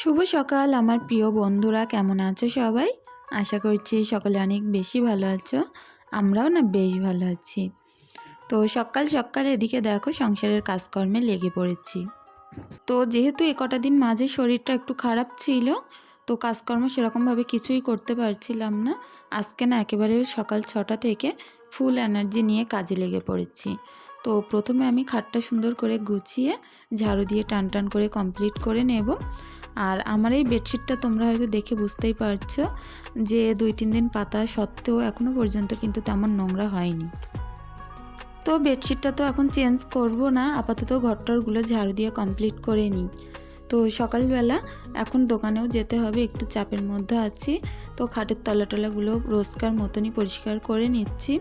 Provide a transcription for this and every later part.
শুভ সকাল, আমার প্রিয় বন্ধুরা, কেমন আছো সবাই? আশা করছি সকলে অনেক বেশি ভালো আছো, আমরাও না বেশ ভালো আছি। তো সকাল সকাল এদিকে দেখো, সংসারের কাজকর্মে লেগে পড়েছি। তো যেহেতু এ কটা দিন মাঝে শরীরটা একটু খারাপ ছিল, তো কাজকর্ম সেরকমভাবে কিছুই করতে পারছিলাম না। আজকে না একেবারে সকাল ছটা থেকে ফুল এনার্জি নিয়ে কাজে লেগে পড়েছি। তো প্রথমে আমি খাটটা সুন্দর করে গুছিয়ে, ঝাড়ু দিয়ে টান টান করে কমপ্লিট করে নেব। আর আমার এই বেডশিটটা তোমরা হয়তো দেখে বুঝতেই পারছ যে দুই তিন দিন পাতা সত্ত্বেও এখনও পর্যন্ত কিন্তু তেমন নোংরা হয়নি। তো বেডশিটটা তো এখন চেঞ্জ করব না, আপাতত ঘরটরগুলো ঝাড়ু দিয়ে কমপ্লিট করে নিই। তো সকালবেলা এখন দোকানেও যেতে হবে, একটু চাপের মধ্যে আছি। তো খাটের তলা টলাগুলো রোজকার মতনই পরিষ্কার করে নিচ্ছি।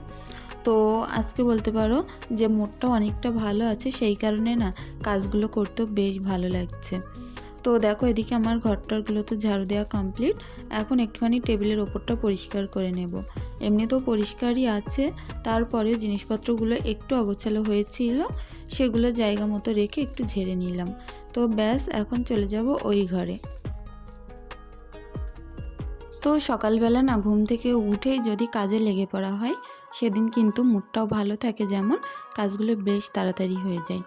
তো আজকে বলতে পারো যে মোডটা অনেকটা ভালো আছে, সেই কারণে না কাজগুলো করতেও বেশ ভালো লাগছে। তো দেখো, এদিকে আমার ঘরটারগুলো তো ঝাড়ু দেওয়া কমপ্লিট এখন একটুখানি টেবিলের ওপরটা পরিষ্কার করে নেব। এমনিতেও পরিষ্কারই আছে। তারপরেও জিনিসপত্রগুলো একটু অগোছালো হয়েছিল, সেগুলো জায়গা মতো রেখে একটু ঝেড়ে নিলাম। তো ব্যাস, এখন চলে যাব ওই ঘরে। তো সকালবেলা না ঘুম থেকে উঠেই যদি কাজে লেগে পড়া হয়, সেদিন কিন্তু মুডটাও ভালো থাকে যেমন, কাজগুলো বেশ তাড়াতাড়ি হয়ে যায়।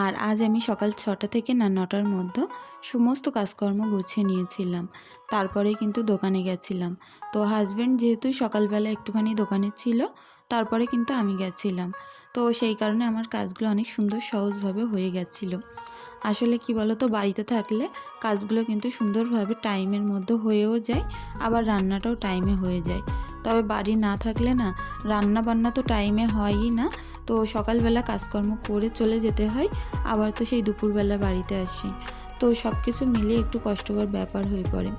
আর আজ আমি সকাল ছটা থেকে না নটার মধ্যে সমস্ত কাজকর্ম গুছিয়ে নিয়েছিলাম। তারপরে কিন্তু দোকানে গেছিলাম। তো হাজব্যান্ড যেহেতু সকালবেলা একটুখানি দোকানে ছিল, তারপরে কিন্তু আমি গেছিলাম। তো সেই কারণে আমার কাজগুলো অনেক সুন্দর সহজভাবে হয়ে গেছিল। আসলে কি বলো তো বাড়িতে থাকলে কাজগুলো কিন্তু সুন্দরভাবে টাইমের মধ্যে হয়েও যায়, আবার রান্নাটাও টাইমে হয়ে যায়। তবে বাড়ি না থাকলে না রান্না বান্না তো টাইমে হয়ই না। তো সকালবেলা কাজকর্ম করে চলে যেতে হয়। আবার তো সেই দুপুরবেলা বাড়িতে আসি। তো সব কিছু মিলিয়ে একটু কষ্টকর ব্যাপার হয়ে পড়ে।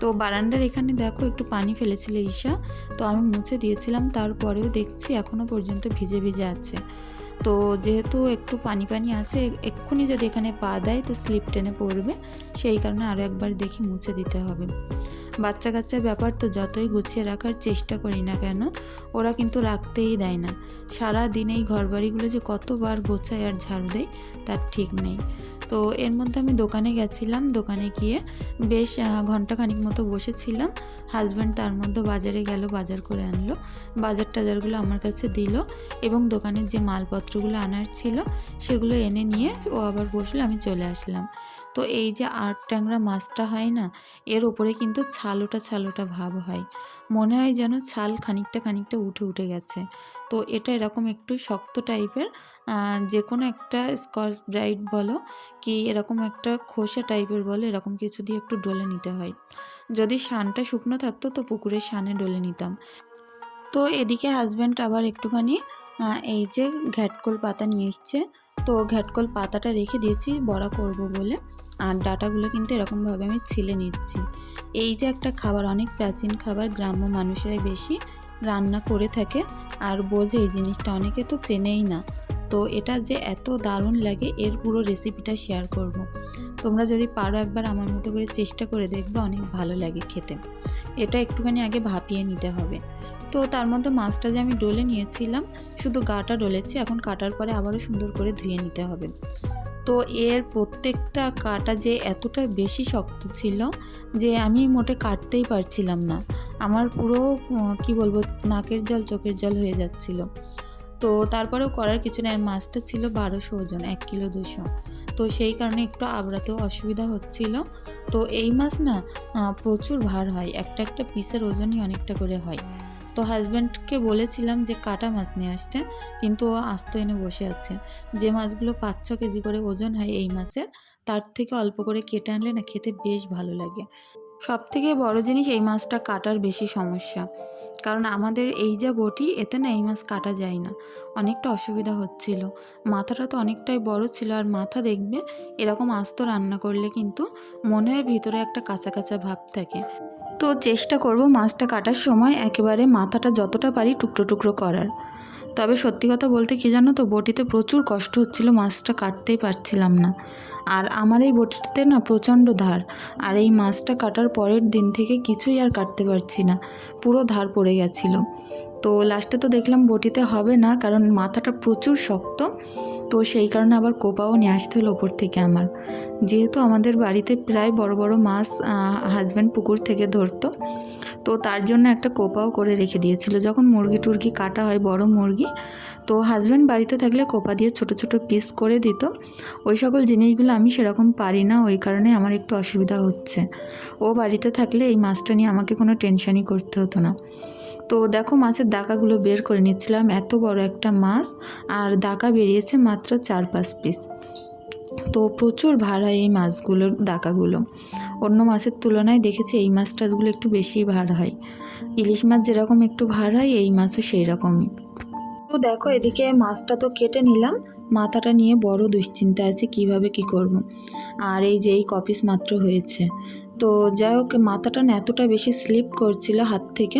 তো বারান্দার এখানে দেখো একটু পানি ফেলেছিল ঈশা। তো আমি মুছে দিয়েছিলাম, তারপরেও দেখছি এখনও পর্যন্ত ভিজে ভিজে আছে। তো যেহেতু একটু পানি পানি আছে, এক্ষুনি যদি এখানে পা দেয় তো স্লিপ টেনে পড়বে। সেই কারণে আরও একবার দেখি মুছে দিতে হবে। বাচ্চা কাচ্চার ব্যাপার তো যতই গুছিয়ে রাখার চেষ্টা করি না কেন, ওরা কিন্তু রাখতেই দেয় না। সারা দিন এই ঘরবাড়িগুলো যে কতবার গোছায় আর ঝাড়ু দেয়, তার ঠিক নেই। তো এর মধ্যে আমি দোকানে গেছিলাম, দোকানে গিয়ে বেশ ঘণ্টা খানিক মতো বসেছিলাম। হাজব্যান্ড তার মধ্যে বাজারে গেল, বাজার করে আনলো। বাজার টাজারগুলো আমার কাছে দিল এবং দোকানের যে মালপত্রগুলো আনার ছিল, সেগুলো এনে নিয়ে ও আবার বসল, আমি চলে আসলাম। তো এই যে আট ট্যাংরা মাছটা হয় না, এর ওপরে কিন্তু ছালোটা ছালোটা ভাব হয়। মনে হয় যেন ছাল খানিকটা খানিকটা উঠে উঠে গেছে। তো এটা এরকম একটু শক্ত টাইপের যে কোনো একটা স্কচ ব্রাইট বলো কি এরকম একটা খোসা টাইপের বলো, এরকম কিছু দিয়ে একটু ডলে নিতে হয়। যদি শানটা শুকনো থাকতো তো পুকুরের শানে ডলে নিতাম। তো এদিকে হাজব্যান্ড আবার একটুখানি এই যে ঘ্যাটকোল পাতা নিয়ে এসছে তো ঘ্যাটকল পাতাটা রেখে দিয়েছি, বড়া করব বলে। আর ডাটাগুলো কিন্তু এরকমভাবে আমি ছিলে নিচ্ছি। এই যে একটা খাবার, অনেক প্রাচীন খাবার, গ্রাম্য মানুষেরাই বেশি রান্না করে থাকে আর বোঝে এই জিনিসটা, অনেকে তো চেনেই না। তো এটা যে এত দারুণ লাগে, এর পুরো রেসিপিটা শেয়ার করব। তোমরা যদি পারো একবার আমার মতো করে চেষ্টা করে দেখবে, অনেক ভালো লাগে খেতে। এটা একটুখানি আগে ভাপিয়ে নিতে হবে। তো তার মধ্যে মাছটা যে আমি ডলে নিয়েছিলাম, শুধু গাটা ডলেছি, এখন কাটার পরে আবারও সুন্দর করে ধুয়ে নিতে হবে। তো এর প্রত্যেকটা কাটা যে এতটা বেশি শক্ত ছিল যে আমি মোটে কাটতেই পারছিলাম না। আমার পুরো কি বলব, নাকের জল, চোখের জল হয়ে যাচ্ছিল। তো তারপরেও করার কিছু না মাছটা ছিল বারোশো ওজন, এক কিলো দুশো। তো সেই কারণে একটু আবড়াতেও অসুবিধা হচ্ছিল। তো এই মাছ না প্রচুর ভার হয়, একটা একটা পিসের ওজনই অনেকটা করে হয়। তো হাজব্যান্ডকে বলেছিলাম যে কাটা মাছ নিয়ে আসতে, কিন্তু ও আস্ত এনে বসে আছে। যে মাছগুলো পাঁচ ছ কেজি করে ওজন হয় এই মাছের, তার থেকে অল্প করে কেটে আনলে না খেতে বেশ ভালো লাগে। সব থেকে বড় জিনিস এই মাছটা কাটার বেশি সমস্যা। কারণ আমাদের এই যা বটি, এতে না এই মাছ কাটা যায় না। অনেকটা অসুবিধা হচ্ছিল। মাথাটা তো অনেকটাই বড় ছিল আর মাথা দেখবে, এরকম আস্ত রান্না করলে কিন্তু মনে হয় ভিতরে একটা কাঁচা কাঁচা ভাব থাকে। তো চেষ্টা করব মাছটা কাটার সময় একেবারে মাথাটা যতটা পারি টুকরো টুকরো করার। তবে সত্যি কথা বলতে কি জানো তো, বটিতে প্রচুর কষ্ট হচ্ছিল, মাছটা কাটতেই পারছিলাম না। আর আমার এই বটিতে না প্রচণ্ড ধার, আর এই মাছটা কাটার পরের দিন থেকে কিছুই আর কাটতে পারছি না, পুরো ধার পড়ে গেছিল। তো লাস্টে তো দেখলাম বটিতে হবে না, কারণ মাথাটা প্রচুর শক্ত। তো সেই কারণে আবার কোপাও নিয়ে আসতে হলো ওপর থেকে আমার। যেহেতু আমাদের বাড়িতে প্রায় বড় বড় মাছ হাজব্যান্ড পুকুর থেকে ধরতো, তো তার জন্য একটা কোপাও করে রেখে দিয়েছিল। যখন মুরগি টুরগি কাটা হয়, বড় মুরগি, তো হাজব্যান্ড বাড়িতে থাকলে কোপা দিয়ে ছোট ছোট পিস করে দিত। ওই সকল জিনিসগুলো আমি সেরকম পারি না, ওই কারণে আমার একটু অসুবিধা হচ্ছে। ও বাড়িতে থাকলে এই মাছটা নিয়ে আমাকে কোনো টেনশনই করতে হতো না। তো দেখো মাছের দাকাগুলো বের করে নিচ্ছিলাম। এত বড় একটা মাছ আর দাকা বেরিয়েছে মাত্র চার পাঁচ পিস তো প্রচুর ভাড়া এই মাছগুলোর দাকাগুলো অন্য মাছের তুলনায় দেখেছি এই মাছ টাছগুলো একটু বেশি ভার হয়। ইলিশ মাছ যেরকম একটু ভার হয়, এই মাছও সেই রকমই তো দেখো এদিকে মাছটা তো কেটে নিলাম। মাথাটা নিয়ে বড় দুশ্চিন্তা আছে, কীভাবে কি করব। আর এই যে এই কপিস মাত্র হয়েছে। তো যাই হোক, মাথাটা না এতটা বেশি স্লিপ করছিল হাত থেকে,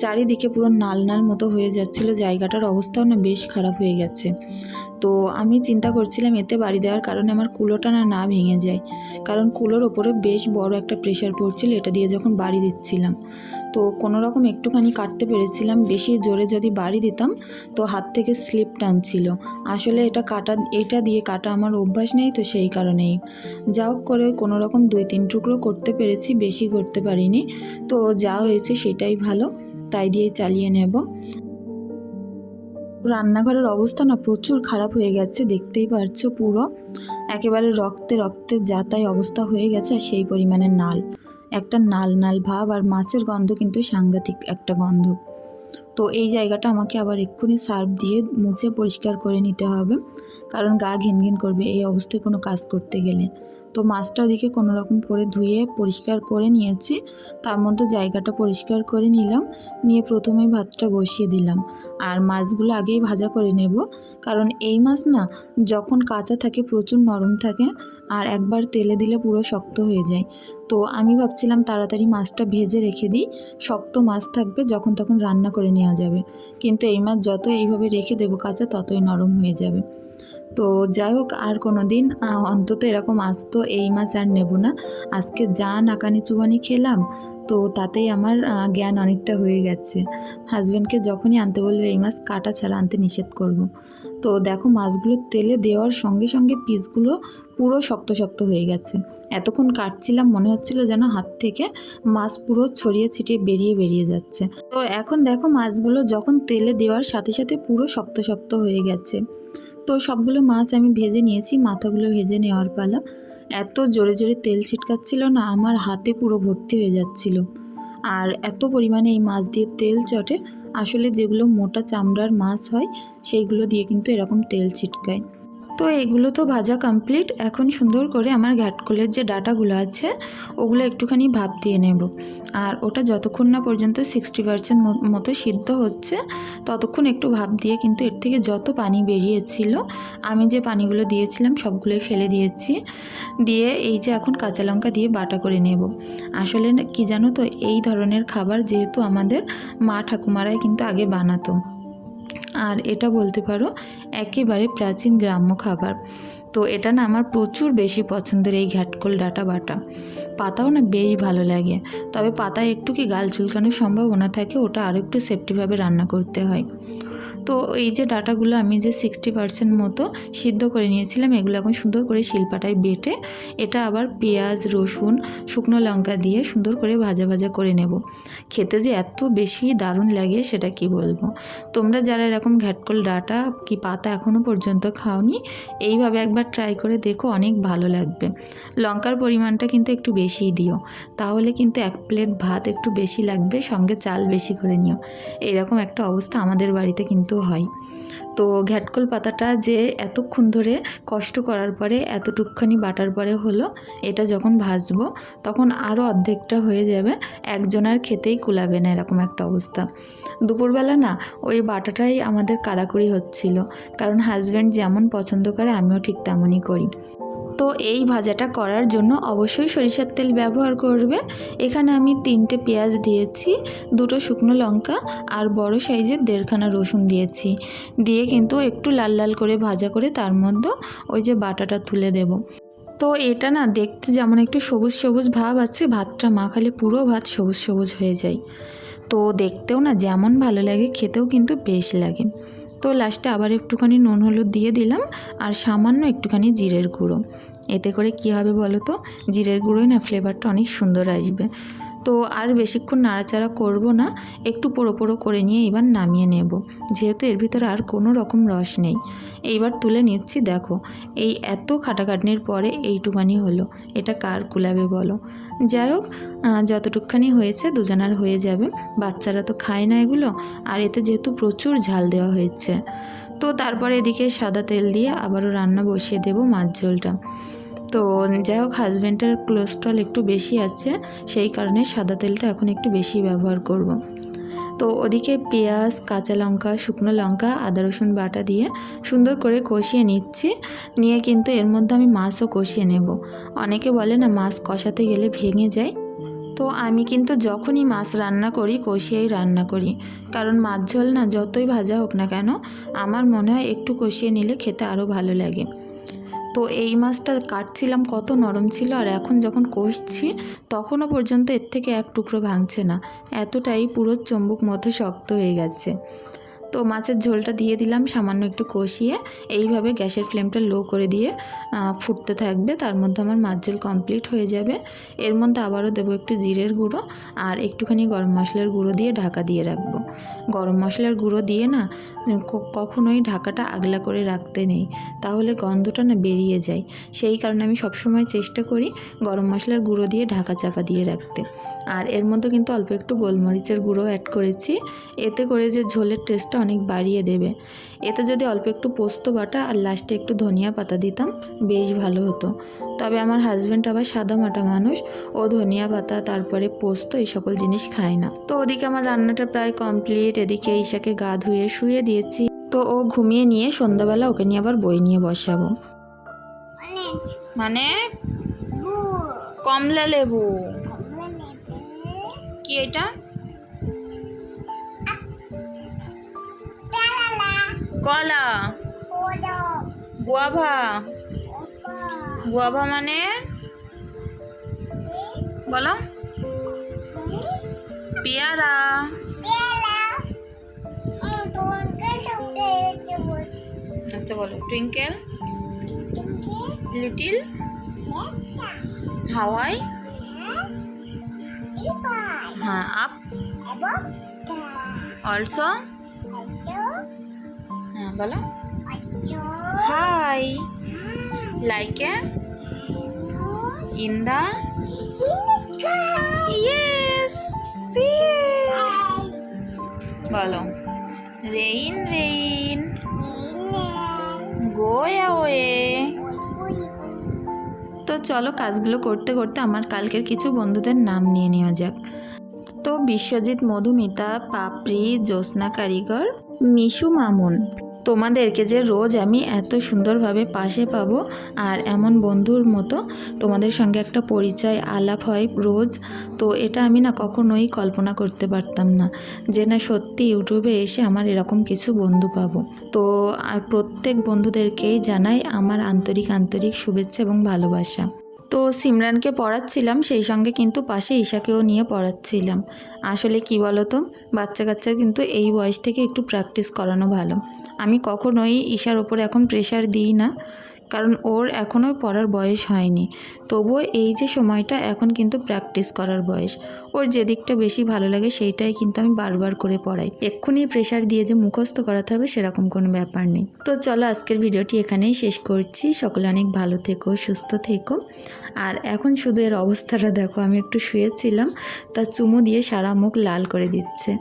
চারিদিকে পুরো নাল নাল মতো হয়ে যাচ্ছিল, জায়গাটার অবস্থাও না বেশ খারাপ হয়ে গেছে। তো আমি চিন্তা করছিলাম, এতে বাড়ি দেওয়ার কারণে আমার কুলোটা না না ভেঙে যায়, কারণ কুলোর ওপরে বেশ বড় একটা প্রেশার পড়ছিল, এটা দিয়ে যখন বাড়ি দিচ্ছিলাম। তো কোনো রকম একটুখানি কাটতে পেরেছিলাম। বেশি জোরে যদি বাড়ি দিতাম, তো হাত থেকে স্লিপ টানছিল। আসলে এটা কাটা, এটা দিয়ে কাটা আমার অভ্যাস নেই তো সেই কারণেই। যা হোক করে কোনো রকম দুই তিন টুকরো করতে পেরেছি, বেশি করতে পারিনি। তো যা হয়েছে সেটাই ভালো, তাই দিয়েই চালিয়ে নেব। রান্নাঘরের অবস্থা না প্রচুর খারাপ হয়ে গেছে, দেখতেই পারছ পুরো। একেবারে রক্তে রক্তে যাতাই অবস্থা হয়ে গেছে আর সেই পরিমাণে নাল। একটা নাল নাল ভাব আর মাছের গন্ধ কিন্তু সাংঘাতিক একটা গন্ধ। তো এই জায়গাটা আমাকে আবার এক্ষুনি সার্ফ দিয়ে মুছে পরিষ্কার করে নিতে হবে। কারণ গা ঘিন ঘিন করবে এই অবস্থায় কোনো কাজ করতে গেলে। তো মাছটা ওদিকে কোনো রকম করে ধুয়ে পরিষ্কার করে নিয়েছি। তার মধ্যে জায়গাটা পরিষ্কার করে নিলাম, নিয়ে প্রথমে ভাতটা বসিয়ে দিলাম। আর মাছগুলো আগেই ভাজা করে নেব। কারণ এই মাছ না, যখন কাঁচা থাকে প্রচুর নরম থাকে আর একবার তেলে দিলে পুরো শক্ত হয়ে যায়। তো আমি ভাবছিলাম তাড়াতাড়ি মাছটা ভেজে রেখে দিই। শক্ত মাছ থাকবে যখন তখন রান্না করে নেওয়া যাবে। কিন্তু এই মাছ যত এইভাবে রেখে দেবো কাঁচা ততই নরম হয়ে যাবে। তো যাই হোক, আর কোনো দিন অন্তত এরকম আসতো এই মাছ আর নেব না। আজকে যা নাকানি চুবানি খেলাম, তো তাতেই আমার জ্ঞান অনেকটা হয়ে গেছে। হাজব্যান্ডকে যখনই আনতে বলবে, এই মাছ কাটা ছাড়া আনতে নিষেধ করব। তো দেখো, মাছগুলো তেলে দেওয়ার সঙ্গে সঙ্গে পিসগুলো পুরো শক্ত শক্ত হয়ে গেছে। এতক্ষণ কাটছিলাম, মনে হচ্ছিল যেন হাত থেকে মাছ পুরো ছড়িয়ে ছিটিয়ে বেরিয়ে বেরিয়ে যাচ্ছে। তো এখন দেখো, মাছগুলো যখন তেলে দেওয়ার সাথে সাথে পুরো শক্ত শক্ত হয়ে গেছে। তো সবগুলো মাছ আমি ভেজে নিয়েছি, মাথাগুলো ভেজে নেওয়ার পালা। এত জোরে জোরে তেল ছিটকাচ্ছিল না, আমার হাতে পুরো ভর্তি হয়ে যাচ্ছিল। আর এত পরিমাণে এই মাছ দিয়ে তেল চটে, আসলে যেগুলো মোটা চামড়ার মাছ হয়, সেইগুলো দিয়ে কিন্তু এরকম তেল ছিটকায়। তো এগুলো তো ভাজা কমপ্লিট এখন সুন্দর করে আমার ঘ্যাটকলের যে ডাটাগুলো আছে, ওগুলো একটুখানি ভাপ দিয়ে নেব। আর ওটা যতক্ষণ না পর্যন্ত সিক্সটি পার্সেন্ট মতো সিদ্ধ হচ্ছে, ততক্ষণ একটু ভাপ দিয়ে কিন্তু এর থেকে যত পানি বেরিয়েছিল, আমি যে পানিগুলো দিয়েছিলাম সবগুলোই ফেলে দিয়েছি। দিয়ে এই যে এখন কাঁচা লঙ্কা দিয়ে বাটা করে নেব। আসলে কি জানো তো, এই ধরনের খাবার যেহেতু আমাদের মা ঠাকুমারাই কিন্তু আগে বানাতো। আর এটা বলতে পারো, একেবারে প্রাচীন গ্রাম্য খাবার। তো এটা না আমার প্রচুর বেশি পছন্দের এই ঘাটকল ডাটা বাটা। পাতাও না বেশ ভালো লাগে। তবে পাতায় একটু কি গাল চুলকানোর সম্ভাবনা থাকে, ওটা আরও একটু সেফটিভাবে রান্না করতে হয়। তো এই যে ডাটাগুলো আমি যে সিক্সটি পার্সেন্ট মতো সিদ্ধ করে নিয়েছিলাম, এগুলো এখন সুন্দর করে শিলপাটায় বেটে এটা আবার পেঁয়াজ, রসুন, শুকনো লঙ্কা দিয়ে সুন্দর করে ভাজা ভাজা করে নেব। খেতে যে এত বেশি দারুণ লাগে সেটা কি বলব? তোমরা যারা এরকম ঘ্যাটকল ডাটা কি পাতা এখনও পর্যন্ত খাওনি, এইভাবে একবার ট্রাই করে দেখো, অনেক ভালো লাগবে। লঙ্কার পরিমাণটা কিন্তু একটু বেশিই দিও, তাহলে কিন্তু এক প্লেট ভাত একটু বেশি লাগবে, সঙ্গে চাল বেশি করে নিও। এরকম একটা অবস্থা আমাদের বাড়িতে কিন্তু হয়। তো ঘ্যাটকল পাতাটা যে এতক্ষণ ধরে কষ্ট করার পরে, এতটুকখানি বাটার পরে হলো, এটা যখন ভাজবো, তখন আরও অর্ধেকটা হয়ে যাবে, একজনের খেতেই কুলাবে না এরকম একটা অবস্থা। দুপুরবেলা না, ওই বাটাটাই আমাদের কাড়াকুড়ি হচ্ছিল, কারণ হাজব্যান্ড যেমন পছন্দ করে, আমিও ঠিক তেমনই করি। তো এই ভাজাটা করার জন্য অবশ্যই সরিষার তেল ব্যবহার করবে। এখানে আমি তিনটে পেঁয়াজ দিয়েছি, দুটো শুকনো লঙ্কা আর বড় সাইজের দেড়খানা রসুন দিয়েছি। দিয়ে কিন্তু একটু লাল লাল করে ভাজা করে তার মধ্যে ওই যে বাটাটা তুলে দেব। তো এটা না দেখতে যেমন একটু সবুজ সবুজ ভাব আছে, ভাতটা মাখালে পুরো ভাত সবুজ সবুজ হয়ে যায়। তো দেখতেও না যেমন ভালো লাগে, খেতেও কিন্তু বেশ লাগে। তো লাস্টে আবার একটুখানি নুন, হলুদ দিয়ে দিলাম আর সামান্য একটুখানি জিরের গুঁড়ো। এতে করে কি হবে বলো তো? জিরের গুঁড়োই না ফ্লেভারটা অনেক সুন্দর আসবে। তো আর বেশিক্ষণ নাড়াচাড়া করব না, একটু পোড়ো পোড়ো করে নিয়ে এবার নামিয়ে নেব। যেহেতু এর ভিতরে আর কোনো রকম রস নেই। এইবার তুলে নিচ্ছি, দেখো, এই এত খাটাখাটনির পরে এইটুকানি হলো। এটা কার কুলাবে বলো? যাই হোক যতটুকখানি হয়েছে দুজনার হয়ে যাবে। বাচ্চারা তো খায় না এগুলো, আর এতে যেহেতু প্রচুর ঝাল দেওয়া হয়েছে। তো তারপরে এদিকে সাদা তেল দিয়ে আবারও রান্না বসিয়ে দেবো মাছ ঝোলটা। তো যাই হোক হাজব্যান্ডের কোলেস্ট্রল একটু বেশি আছে, সেই কারণে সাদা তেলটা এখন একটু বেশি ব্যবহার করব। তো ওদিকে পেঁয়াজ, কাঁচা লঙ্কা, শুকনো লঙ্কা, আদা, রসুন বাটা দিয়ে সুন্দর করে কষিয়ে নিচ্ছি। নিয়ে কিন্তু এর মধ্যে আমি মাছও কষিয়ে নেব। অনেকে বলে না, মাছ কষাতে গেলে ভেঙে যায়। তো আমি কিন্তু যখনই মাছ রান্না করি, কষিয়েই রান্না করি। কারণ মাছ ঝোল না, যতই ভাজা হোক না কেন, আমার মনে হয় একটু কষিয়ে নিলে খেতে আরও ভালো লাগে। তো এই মাছটা কাটছিলাম, কত নরম ছিল আর এখন যখন কষছি তখনও পর্যন্ত এর থেকে এক টুকরো ভাঙছে না। এতটাই পুরো চম্বুক মতো শক্ত হয়ে গেছে। তো মাছের ঝোলটা দিয়ে দিলাম, সামান্য একটু কষিয়ে। এইভাবে গ্যাসের ফ্লেমটা লো করে দিয়ে ফুটতে থাকবে। তার মধ্যে আমার মাছ ঝোল কমপ্লিট হয়ে যাবে। এর মধ্যে আবারও দেবো একটু জিরের গুঁড়ো আর একটুখানি গরম মশলার গুঁড়ো দিয়ে ঢাকা দিয়ে রাখব। গরম মশলার গুঁড়ো দিয়ে না কখনোই ঢাকাটা আগলা করে রাখতে নেই। তাহলে গন্ধটা না বেরিয়ে যায়। সেই কারণে আমি সবসময় চেষ্টা করি গরম মশলার গুঁড়ো দিয়ে ঢাকা চাপা দিয়ে রাখতে। আর এর মধ্যে কিন্তু অল্প একটু গোলমরিচের গুঁড়ো অ্যাড করেছি। এতে করে যে ঝোলের টেস্টটা অনেক বাড়িয়ে দেবে। এতে যদি অল্প একটু পোস্ত বাটা আর লাস্টে একটু ধনিয়া পাতা দিতাম বেশ ভালো হতো। তবে আমার হাজব্যান্ড আবার সাদা মাটা মানুষ। ও ধনিয়া পাতা তারপরে পোস্ত এই সকল জিনিস খায় না। তো ওদিকে আমার রান্নাটা প্রায় কমপ্লিট এদিকে ঈশাকে গা ধুয়ে শুয়ে দিয়েছি। তো ও ঘুমিয়ে নিয়ে সন্ধ্যাবেলা ওকে নিয়ে আবার বই নিয়ে বসাবো। মানে? ব্লু কমলা লেবু। কি এটা? কলা। গুয়াভা। গুয়াভা মানে? বলো। পেয়ারা। আচ্ছা বলো টুইঙ্কেল। লিটিল। হাওয়াই। হ্যাঁ আপ। অলসো। হ্যাঁ বলো। হাই লাইক ইন ইয়েস বলো। রেইন রেইন গো অ্যাওয়ে তো চলো কাজগুলো করতে করতে আমার কালকের কিছু বন্ধুদের নাম নিয়ে নেওয়া যাক। তো বিশ্বজিৎ মধুমিতা পাপড়ি জ্যোৎস্না কারিগর মিশু মামুন। তোমাদেরকে যে রোজ আমি এত সুন্দরভাবে পাশে পাবো আর এমন বন্ধুর মতো তোমাদের সঙ্গে একটা পরিচয় আলাপ হয় রোজ, তো এটা আমি না কখনোই কল্পনা করতে পারতাম না যে না সত্যি ইউটিউবে এসে আমার এরকম কিছু বন্ধু পাবো। তো প্রত্যেক বন্ধুদেরকেই জানাই আমার আন্তরিক আন্তরিক শুভেচ্ছা এবং ভালোবাসা। তো সিমরানকে পড়াচ্ছিলাম, সেই সঙ্গে কিন্তু পাশে ঈশাকেও নিয়ে পড়াচ্ছিলাম। আসলে কি বলো তো বাচ্চা কাচ্চা কিন্তু এই বয়স থেকে একটু প্র্যাকটিস করানো ভালো। আমি কখনোই ঈশার ওপর এখন প্রেশার দিই না। কারণ ওর এখনও পড়ার বয়স হয়নি। তবুও এই যে সময়টা, এখন কিন্তু প্র্যাকটিস করার বয়স। ওর যে দিকটা বেশি ভালো লাগে সেইটাই কিন্তু আমি বারবার করে পড়াই। এক্ষুনি প্রেশার দিয়ে যে মুখস্থ করাতে হবে সেরকম কোনো ব্যাপার নেই। তো চলো আজকের ভিডিওটি এখানেই শেষ করছি। সকলে অনেক ভালো থেকো, সুস্থ থেকো। আর এখন শুধু এর অবস্থাটা দেখো, আমি একটু শুয়েছিলাম। তার চুমু দিয়ে সারা মুখ লাল করে দিচ্ছে।